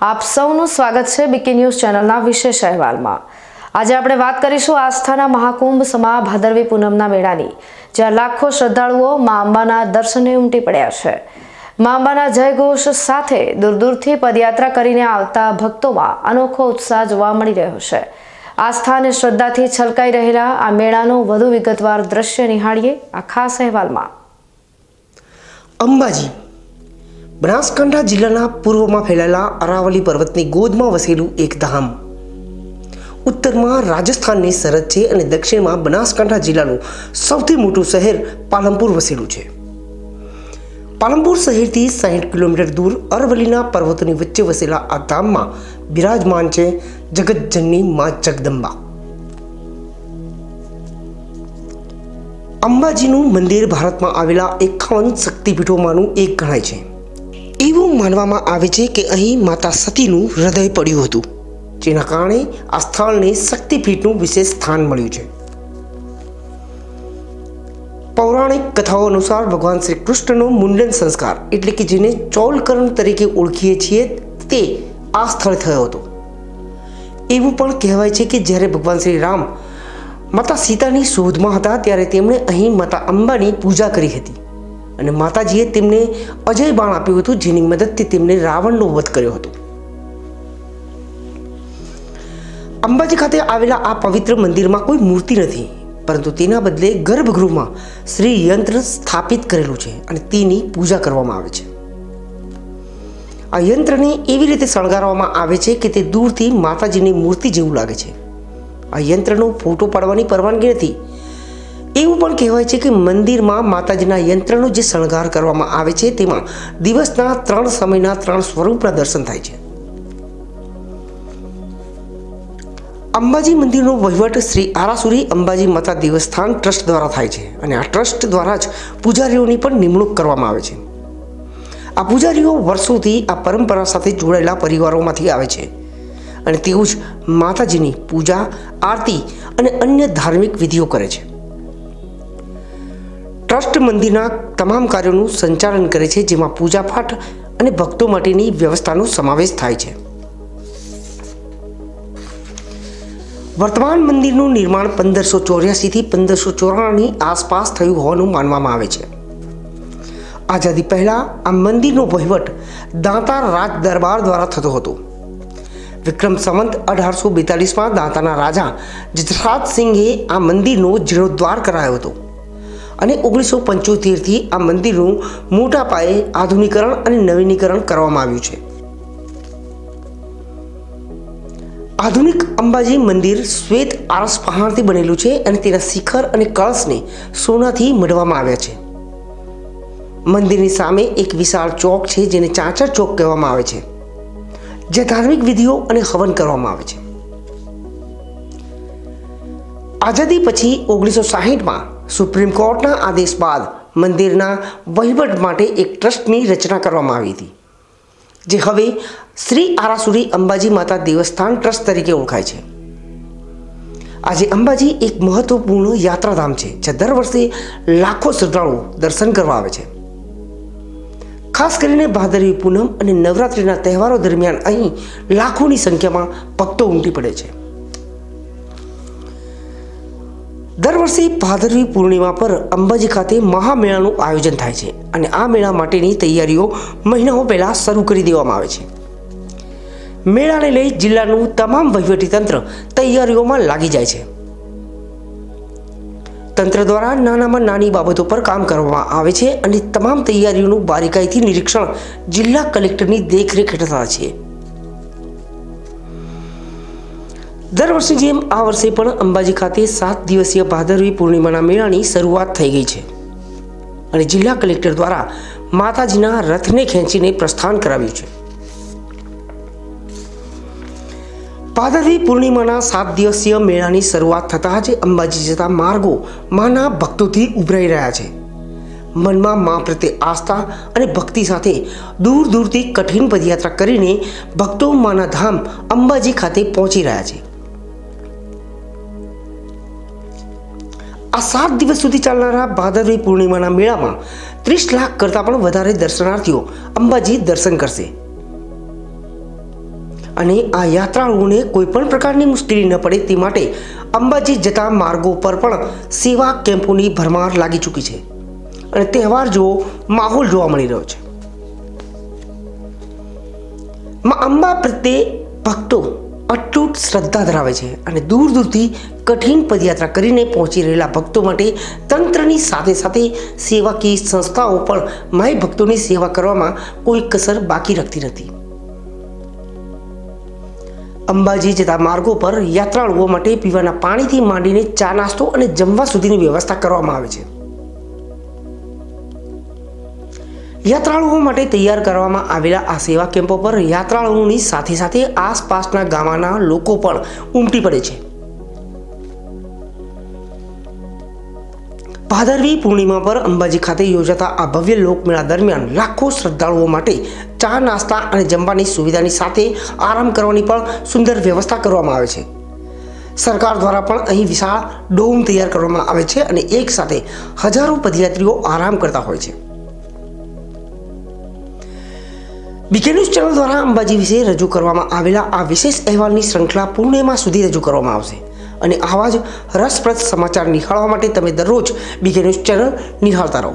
આપ સૌનું સ્વાગત છે બીકે ન્યૂઝ ચેનલના વિશેષ અહેવાલમાં. આજે આપણે વાત કરીશું આસ્થાના મહાકુંભ સમા ભાદરવી પૂનમના મેળાની, જ્યાં લાખો શ્રદ્ધાળુઓ મા અંબાના દર્શને ઉમટી પડ્યા છે. મા અંબાના જયઘોષ સાથે દૂર દૂરથી પદયાત્રા કરીને આવતા ભક્તોમાં અનોખો ઉત્સાહ જોવા મળી રહ્યો છે. આસ્થા અને શ્રદ્ધાથી છલકાઈ રહેલા આ મેળાનું વધુ વિગતવાર દ્રશ્ય નિહાળીએ આ ખાસ અહેવાલમાં. અંબાજી બનાસકાંઠા જિલ્લાના પૂર્વમાં ફેલાયેલા અરાવલી પર્વતની ગોદમાં વસેલું એક ધામ. ઉત્તરમાં રાજસ્થાનની સરહદ છે અને દક્ષિણમાં બનાસકાંઠા જિલ્લાનું સૌથી મોટું શહેર પાલનપુર વસેલું છે. પાલનપુર શહેરથી સાહીઠ કિલોમીટર દૂર અરવલ્લીના પર્વતોની વચ્ચે વસેલા આ ધામમાં બિરાજમાન છે જગતજનની મા જગદંબા. અંબાજીનું મંદિર ભારતમાં આવેલા એકાવન શક્તિપીઠોમાંનું એક ગણાય છે. માનવામાં આવે છે કે અહીં માતા સતીનું હૃદય પડ્યું હતું, જેના કારણે આ સ્થળને શક્તિપીઠનું વિશેષ સ્થાન મળ્યું છે. પૌરાણિક કથાઓ અનુસાર ભગવાન શ્રી કૃષ્ણનો મુંડન સંસ્કાર એટલે કે જેને ચૌલકર્ણ તરીકે ઓળખીએ છીએ તે આ સ્થળ થયો હતો. એવું પણ કહેવાય છે કે જ્યારે ભગવાન શ્રી રામ માતા સીતાની શોધમાં હતા, ત્યારે તેમણે અહીં માતા અંબાની પૂજા કરી હતી. અને માતાજીએ તેમને અજય બાણ આપ્યું હતું, જેની મદદથી તેમણે રાવણનો વધ કર્યો હતો. અંબાજી ખાતે આવેલા આ પવિત્ર મંદિરમાં કોઈ મૂર્તિ નથી, પરંતુ તેના બદલે ગર્ભગૃહમાં શ્રી યંત્ર સ્થાપિત કરેલું છે અને તેની પૂજા કરવામાં આવે છે. આ યંત્રને એવી રીતે શણગારવામાં આવે છે કે તે દૂરથી માતાજીની મૂર્તિ જેવું લાગે છે. આ યંત્રનો ફોટો પાડવાની પરવાનગી નથી એવું પણ કહેવાય છે કે મંદિરમાં માતાજીના યંત્રનો જે શણગાર કરવામાં આવે છે, તેમાં દિવસના ત્રણ સમયના ત્રણ સ્વરૂપના દર્શન થાય છે. અંબાજી મંદિરનો વહીવટ શ્રી આરાસુરી અંબાજી માતા દેવસ્થાન ટ્રસ્ટ દ્વારા થાય છે અને આ ટ્રસ્ટ દ્વારા જ પૂજારીઓની પણ નિમણૂક કરવામાં આવે છે. આ પૂજારીઓ વર્ષોથી આ પરંપરા સાથે જોડાયેલા પરિવારોમાંથી આવે છે અને તેઓ જ માતાજીની પૂજા, આરતી અને અન્ય ધાર્મિક વિધિઓ કરે છે. ટ્રસ્ટ મંદિરના તમામ કાર્યોનું સંચાલન કરે છે, જેમાં પૂજાપાઠ અને ભક્તો માટેની વ્યવસ્થાનો સમાવેશ થાય છે. વર્તમાન મંદિરનું નિર્માણ પંદરસો ચોર્યાસીથી પંદરસો ચોરાણુંની આસપાસ થયું હોવાનું માનવામાં આવે છે. આઝાદી પહેલાં આ મંદિરનો વહીવટ દાંતા રાજ દરબાર દ્વારા થતો હતો. વિક્રમ સંવંત અઢારસો બેતાલીસમાં દાંતાના રાજા સિંઘે આ મંદિરનો જીર્ણોદ્ધાર કરાયો હતો. અને ઓગણીસો પંચોતેરથી આ મંદિરનું મોટા પાયે આધુનિકરણ અને નવીનીકરણ કરવામાં આવ્યું છે. આધુનિક અંબાજી મંદિર શ્વેત આરસ પહાડથી બનેલું છે અને તેના શિખર અને કળશને સોનાથી મઢવામાં આવ્યા છે. મંદિરની સામે એક વિશાળ ચોક છે જેને ચાંચર ચોક કહેવામાં આવે છે, જ્યાં ધાર્મિક વિધિઓ અને હવન કરવામાં આવે છે. આઝાદી પછી ઓગણીસો સાહીઠમાં સુપ્રીમ કોર્ટના આદેશ બાદ મંદિરના વહીવટ માટે એક ટ્રસ્ટની રચના કરવામાં આવી હતી, જે હવે શ્રી આરાસુરી અંબાજી માતા દેવસ્થાન ટ્રસ્ટ તરીકે ઓળખાય છે. આજે અંબાજી એક મહત્વપૂર્ણ યાત્રાધામ છે, જે દર વર્ષે લાખો શ્રદ્ધાળુઓ દર્શન કરવા આવે છે. ખાસ કરીને ભાદરવી પૂનમ અને નવરાત્રિના તહેવારો દરમિયાન અહીં લાખોની સંખ્યામાં ભક્તો ઉમટી પડે છે. દર વર્ષે ભાદરવી પૂર્ણિમા પર અંબાજી ખાતે મહામેળાનું આયોજન થાય છે અને આ મેળા માટેની તૈયારીઓ મહિનાઓ પહેલાં શરૂ કરી દેવામાં આવે છે. મેળાને લઈ જિલ્લાનું તમામ વહીવટીતંત્ર તૈયારીઓમાં લાગી જાય છે. તંત્ર દ્વારા નાનામાં નાની બાબતો પર કામ કરવામાં આવે છે અને તમામ તૈયારીઓનું બારીકાઈથી નિરીક્ષણ જિલ્લા કલેક્ટરની દેખરેખ હેઠળ થાય છે. દર વર્ષે જેમ આ વર્ષે પણ અંબાજી ખાતે સાત દિવસીય ભાદરવી પૂર્ણિમાના મેળાની શરૂઆત થઈ ગઈ છે. અને જિલ્લા કલેક્ટર દ્વારા માતાજીના રથને ખેંચીને પ્રસ્થાન કરાવ્યું છે. ભાદરવી પૂર્ણિમાના સાત દિવસીય મેળાની શરૂઆત થતાં જ અંબાજી જતા માર્ગો માના ભક્તોથી ઉભરાઈ રહ્યા છે. મનમાં મા પ્રત્યે આસ્થા અને ભક્તિ સાથે દૂર દૂરથી કઠિન પદયાત્રા કરીને ભક્તો માના ધામ અંબાજી ખાતે પહોંચી રહ્યા છે. આ સાત દિવસ સુધી ચાલનારા ભાદરવી પૂર્ણિમાના મેળામાં ત્રીસ લાખ કરતાં પણ વધારે દર્શનાર્થીઓ અંબાજી દર્શન કરશે. અને આ યાત્રાળુઓને કોઈ પણ પ્રકારની મુશ્કેલી ન પડે તે માટે અંબાજી જતા માર્ગો પર પણ સેવા કેમ્પોની ભરમાર લાગી ચૂકી છે. અને તહેવાર જેવો માહોલ જોવા મળી રહ્યો છે. અંબા પ્રત્યે ભક્તો અતૂટ શ્રદ્ધા ધરાવે છે અને દૂર દૂરથી કઠિન પદયાત્રા કરીને પહોંચી રહેલા ભક્તો માટે તંત્રની સાથે સાથે સેવાકીય સંસ્થાઓ પણ માય ભક્તોની સેવા કરવામાં કોઈ કસર બાકી રાખતી નથી. અંબાજી જતા માર્ગો પર યાત્રાળુઓ માટે પીવાના પાણીથી માંડીને ચા નાસ્તો અને જમવા સુધીની વ્યવસ્થા કરવામાં આવે છે. યાત્રાળુઓ માટે તૈયાર કરવામાં આવેલા આ સેવા કેમ્પો પર યાત્રાળુઓની સાથે સાથે આસપાસના ગામના લોકો પણ ઉમટી પડે છે. ભાદરવી પૂર્ણિમા પર અંબાજી ખાતે યોજાતા આ ભવ્ય લોકમેળા દરમિયાન લાખો શ્રદ્ધાળુઓ માટે ચા, નાસ્તા અને જમવાની સુવિધાની સાથે આરામ કરવાની પણ સુંદર વ્યવસ્થા કરવામાં આવે છે. સરકાર દ્વારા પણ અહીં વિશાળ ડોમ તૈયાર કરવામાં આવે છે અને એક સાથે હજારો પદયાત્રીઓ આરામ કરતા હોય છે. બીકે ચેનલ દ્વારા અંબાજી વિશે રજૂ કરવામાં આવેલા આ વિશેષ અહેવાલની શ્રૃંખલા પૂર્ણિમા સુધી રજૂ કરવામાં આવશે. અને આવા જ રસપ્રદ સમાચાર નિહાળવા માટે તમે દરરોજ બીકે ચેનલ નિહાળતા રહો.